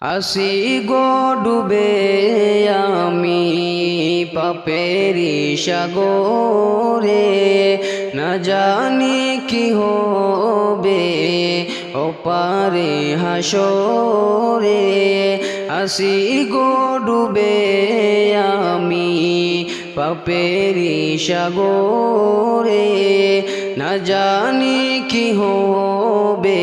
আসি গো ডুবে আমি পাপেরি সাগরে। না জানি কি হবে ও পারে হাসরে। আসি গো ডুবে আমি পাপেরি সাগরে। না জানি কি হবে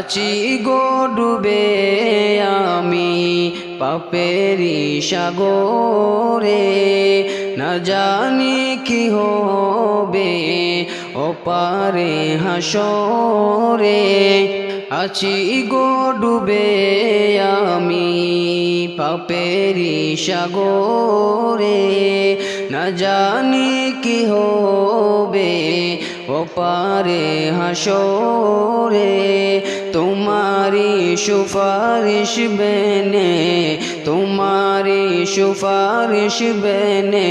আছি গো ডুবে আমি পাপেরি সাগরে। না জানি কি হবে ও পারে হাসরে। আছি গো ডুবে আমি পাপেরি সাগরে। না জানি কি হবে ও পারে হাসরে তোমারি সুপারিশ বেনে তোমারি সুপারিশ বেনে,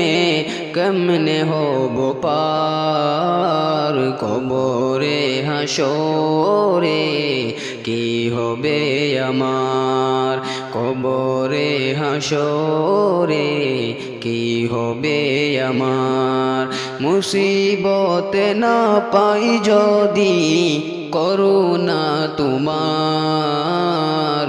কেমনে হব পার কবরে হাসরে? কি হবে আমার কবরে হাসরে? কি হবে আমার মুসিবতে না পাই যদি করুণা তোমার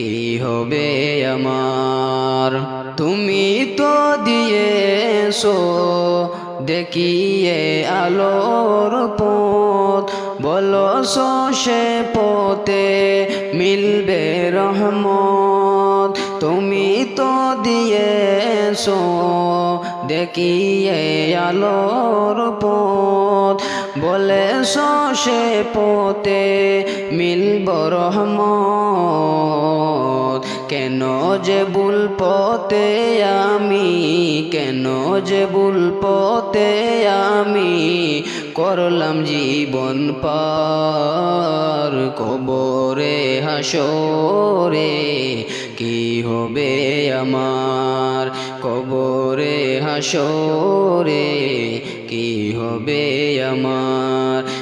কি হবে আমার? তুমি তো দিয়েছ, দেখিয়ে আলোর পথ। বলো সে পথে মিলবে রহমত। তুমি তো দিয়েছ, দেখিয়ে আলোর পথ। বলে সে পথে মিলব রহমত। কেন যে ভুল পথে আমি? কেন যে ভুল পথে আমি? করলাম জীবন পার, কবরে হাসরে কি হবে আমার? কবরে হাসরে কি হবে আমার?